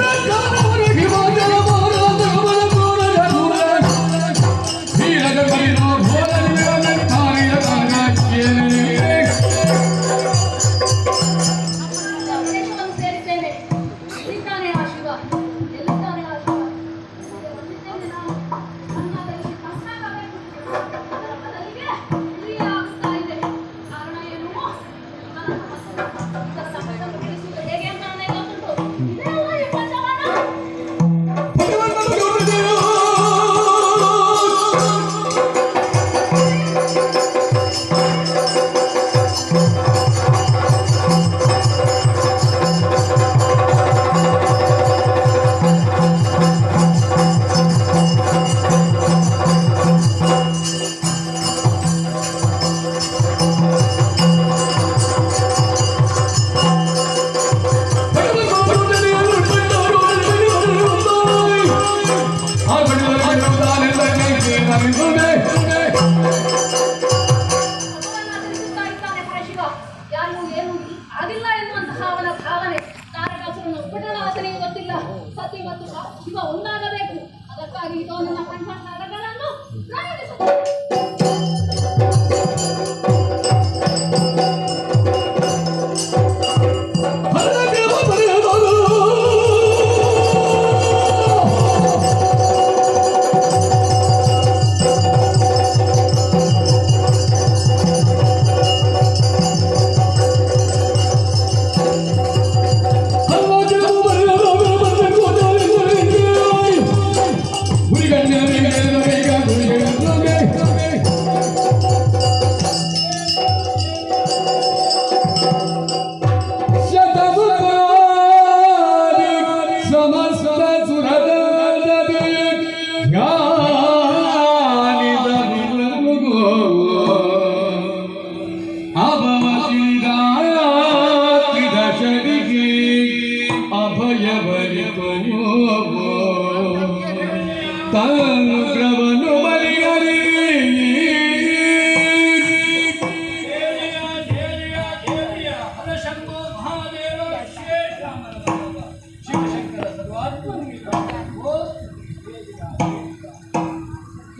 Canada, Canada!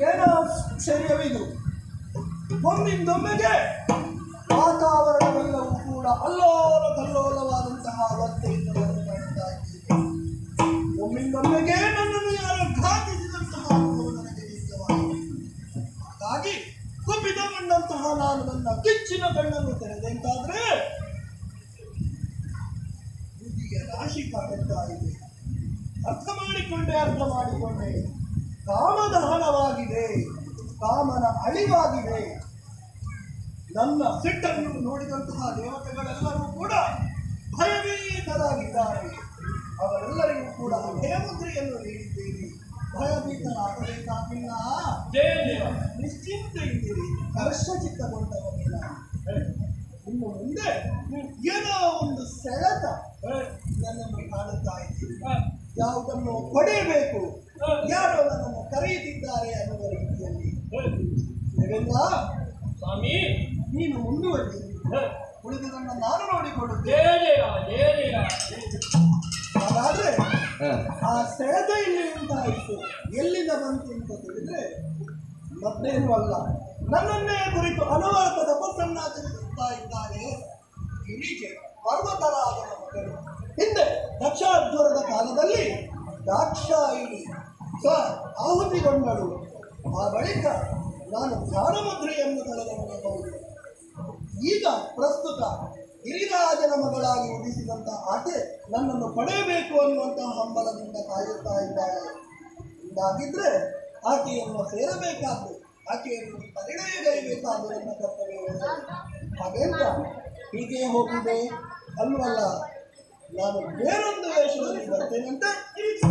ಏನೋ ಶರೀರವಿದು ಒಮ್ಮಿಂದೊಮ್ಮೆಗೆ ವಾತಾವರಣವೆಲ್ಲವೂ ಕೂಡ ಅಲ್ಲೋಲ ಕಲ್ಲೋಲವಾದಂತಹ ಇದ್ದೇನೆ ಒಮ್ಮಿಂದೊಮ್ಮೆಗೆ ನನ್ನನ್ನು ಯಾರು ಘಾತಿಸಿದಂತಹ ನನಗೆ ನಿತ್ಯವಾಗಿದೆ ಹಾಗಾಗಿ ಕುಪಿತಗೊಂಡಂತಹ ನಾನು ನನ್ನ ಕಿಚ್ಚಿನ ಕಣ್ಣನ್ನು ಅಭಯಮುದ್ರೆಯನ್ನು ನೀಡಿದ್ದೇನೆ ಭಯಭೀತರಾಗಬೇಕಾಗಿಲ್ಲ. ನಿಶ್ಚಿಂತೆಯಿದ್ದೀರಿ ಹರ್ಷಚಿತ್ತಗೊಂಡವನಿಲ್ಲ ಅಲ್ಲ ನನ್ನನ್ನೇ ಕುರಿತು ಅನವರತ ತಪಸ್ಸನ್ನಾಚರಿಸುತ್ತಾ ಇದ್ದಾರೆ. ಗಿರೀಜೆ ಪರ್ವತರಾದ ಮಕ್ಕಳು ಹಿಂದೆ ದಕ್ಷಾಧ್ವರದ ಕಾಲದಲ್ಲಿ ದಾಕ್ಷಾಯಿಣಿ ಸ ಆಹುತಿಗೊಂಡಳು ಆ ಬಳಿಕ ನಾನು ಧ್ಯಾನ ಮುದ್ರೆಯನ್ನು ಈಗ ಪ್ರಸ್ತುತ ಗಿರಿರಾಜನ ಮಗಳಾಗಿ ಉದಿಸಿದಂತ ಆಕೆ ನನ್ನನ್ನು ಪಡೆಯಬೇಕು ಅನ್ನುವಂತಹ ಹಂಬಲದಿಂದ ಕಾಯುತ್ತಾ ಇದ್ದಾಳೆ. ಇದಾಗಿದ್ರೆ ಆಕೆಯನ್ನು ಸೇರಬೇಕಾದ್ದು ಆಕೆಯನ್ನು ಪರಿಣಯಗಳಿಬೇಕಾದ ನನ್ನ ಕರ್ತವ್ಯ ಹಾಗೆಂತ ಹೀಗೆ ಹೋಗಿದೆ? ಅಲ್ವಲ್ಲ ನಾನು ಬೇರೊಂದು ವೇಷದಲ್ಲಿ ಅಂತ ಇರಿಸಿ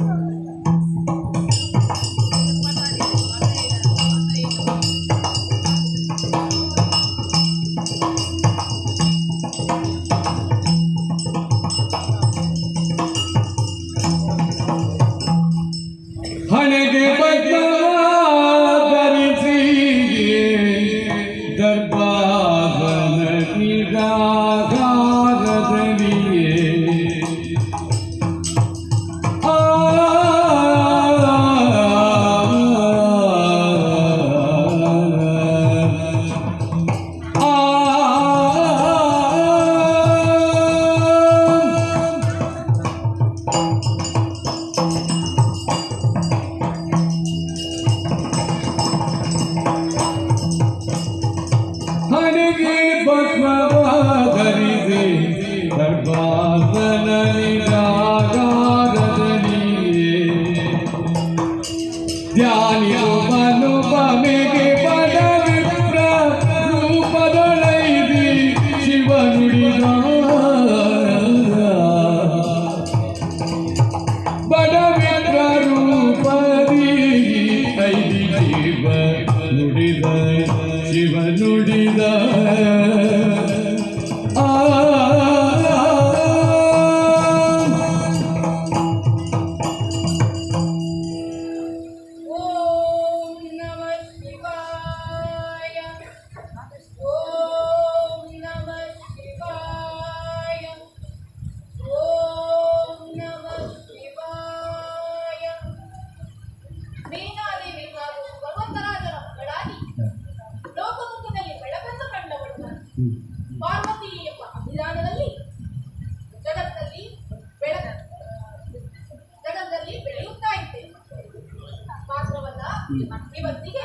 ಇವತ್ತಿಗೆ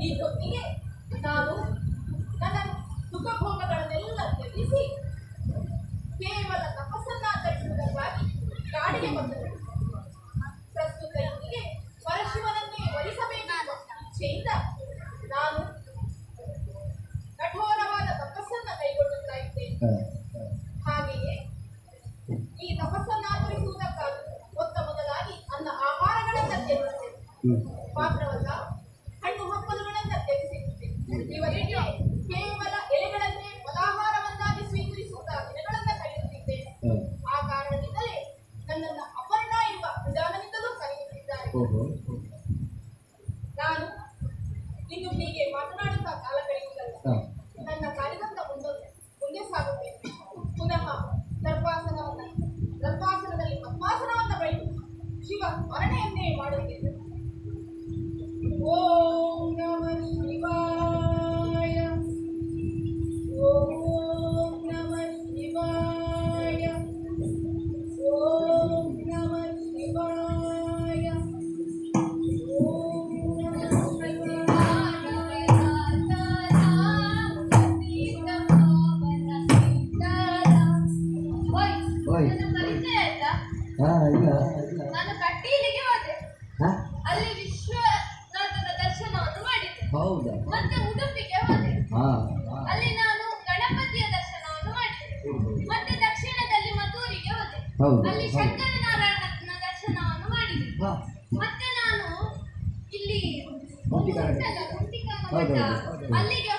ಈ ಹೊತ್ತಿಗೆ ನಾನು ನನ್ನ ದುಃಖ ಭೋಗಗಳನ್ನೆಲ್ಲ ತ್ಯಜಿಸಿ ಕೇವಲ ತಪಸ್ಸನ್ನ ಆಚರಿಸುವುದಕ್ಕಾಗಿ ಕಾಡಿಗೆ ಬಂದರು ಹೌದು ಮತ್ತೆ ನಾನು ಇಲ್ಲಿ ಅಲ್ಲಿಗೆ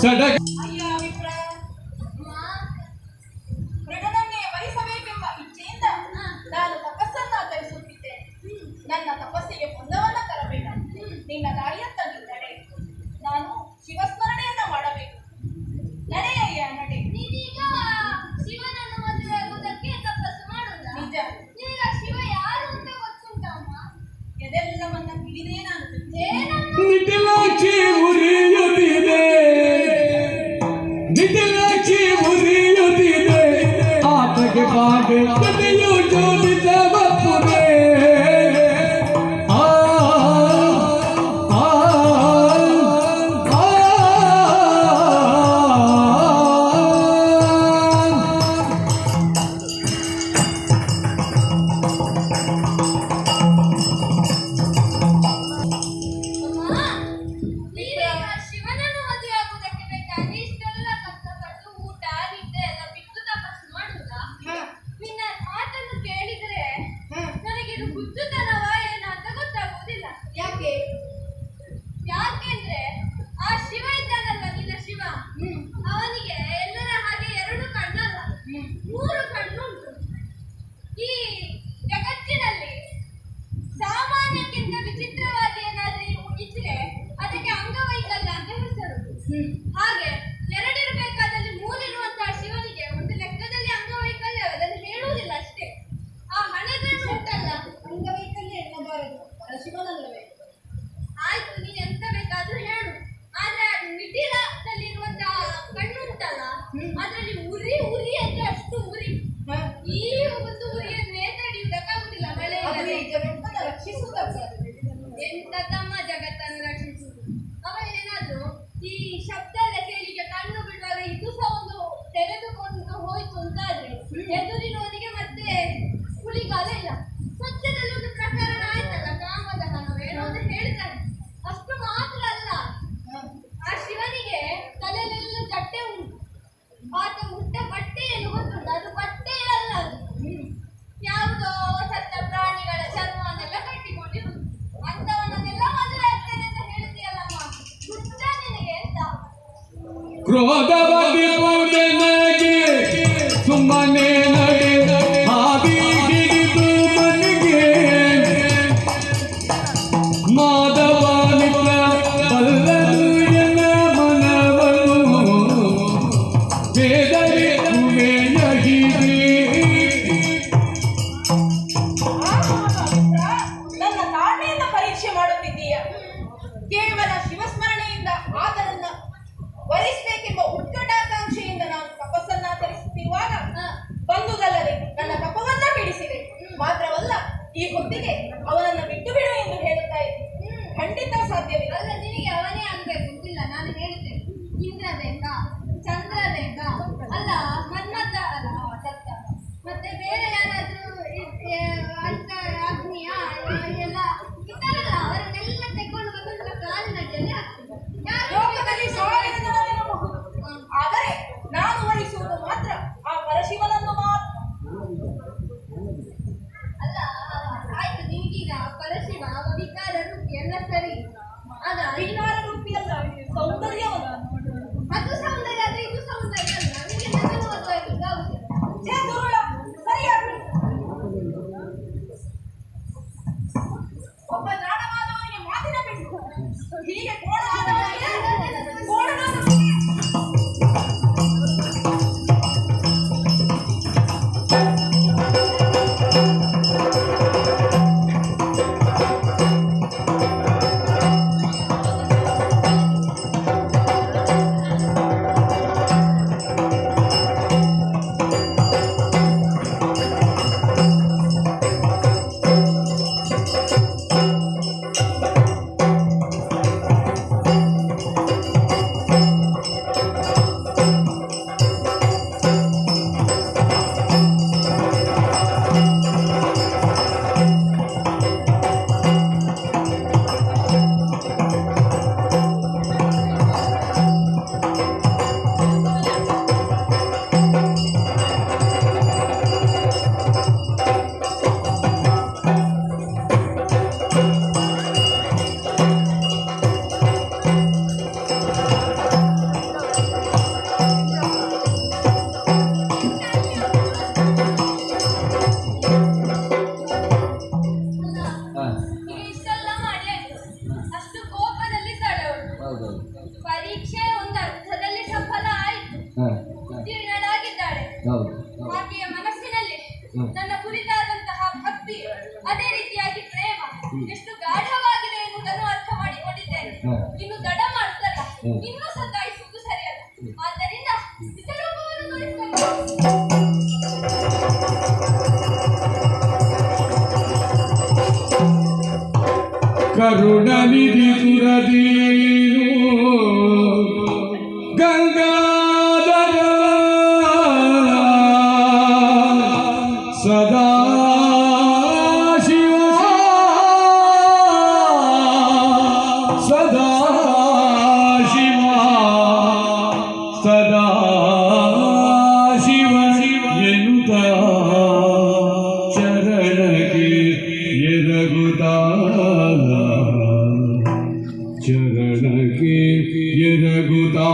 சடக गुदा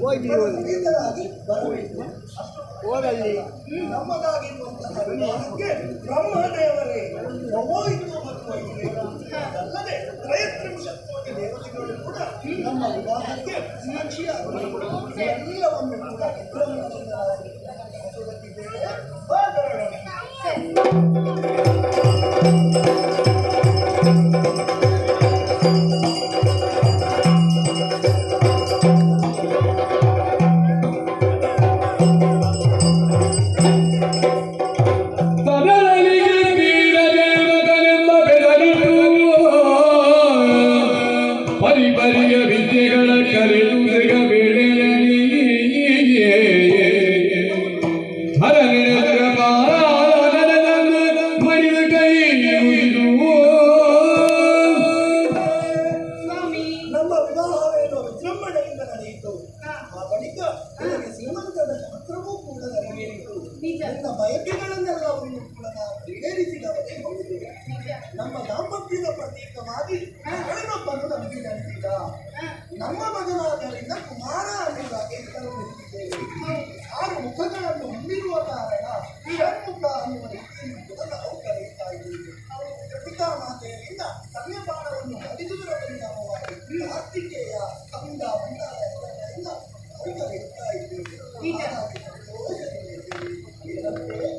ಹೋಗಿ ಹೋದಲ್ಲಿ ನಮ್ಮದಾಗಿರುವಂತಹ ಬ್ರಹ್ಮದೇವರೇ ನಮೋ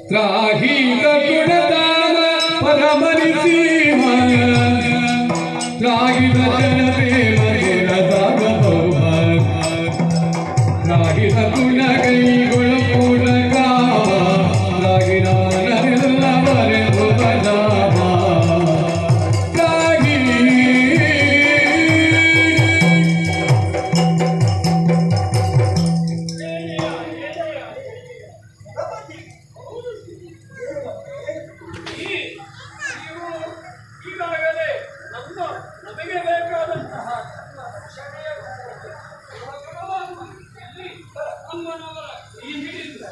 त्राही रघुनाथ परमरि सीमा त्राही रघुनाथ ಈ ಹಿಡಿಯುತ್ತದೆ